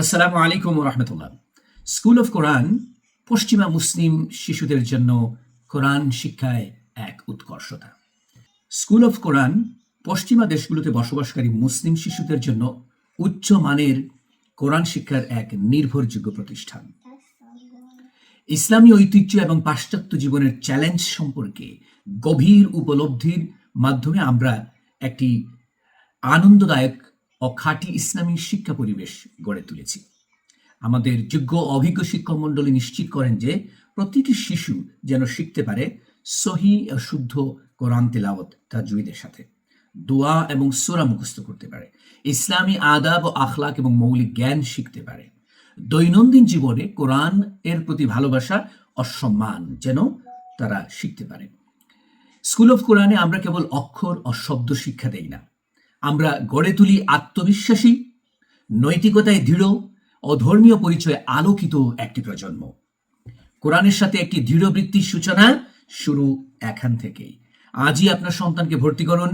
আসসালামু আলাইকুম রহমতুল্লাহ। School of কোরআন পশ্চিমা মুসলিম শিশুদের জন্য কোরআন শিক্ষায় এক উৎকর্ষতা। স্কুল অফ কোরআন পশ্চিমা দেশগুলোতে বসবাসকারী মুসলিম শিশুদের জন্য উচ্চ মানের কোরআন শিক্ষার এক নির্ভরযোগ্য প্রতিষ্ঠান। ইসলামী ঐতিহ্য এবং পাশ্চাত্য জীবনের চ্যালেঞ্জ সম্পর্কে গভীর উপলব্ধির মাধ্যমে আমরা একটি আনন্দদায়ক ও খাঁটি ইসলামী শিক্ষা পরিবেশ গড়ে তুলেছি। আমাদের যোগ্য অভিজ্ঞ শিক্ষক মণ্ডলী নিশ্চিত করেন যে প্রতিটি শিশু যেন শিখতে পারে সহি ও শুদ্ধ কোরআন তেলাওয়াত তাজুইদের সাথে। দোয়া এবং সোরা মুখস্থ করতে পারে। ইসলামী আদাব ও আখলাক এবং মৌলিক জ্ঞান শিখতে পারে। দৈনন্দিন জীবনে কোরআন এর প্রতি ভালোবাসা অসম্মান যেন তারা শিখতে পারে। স্কুল অফ কোরআনে আমরা কেবল অক্ষর ও শব্দ শিক্ষা দেই না আমরা গড়ে তুলি আত্মবিশ্বাসী, নৈতিকতায় দৃঢ় ও ধর্মীয় পরিচয়ে আলোকিত একটি প্রজন্ম। কোরআনের সাথে একটি দৃঢ় বৃত্তির সূচনা শুরু এখান থেকেই। আজই আপনার সন্তানকে ভর্তি করুন।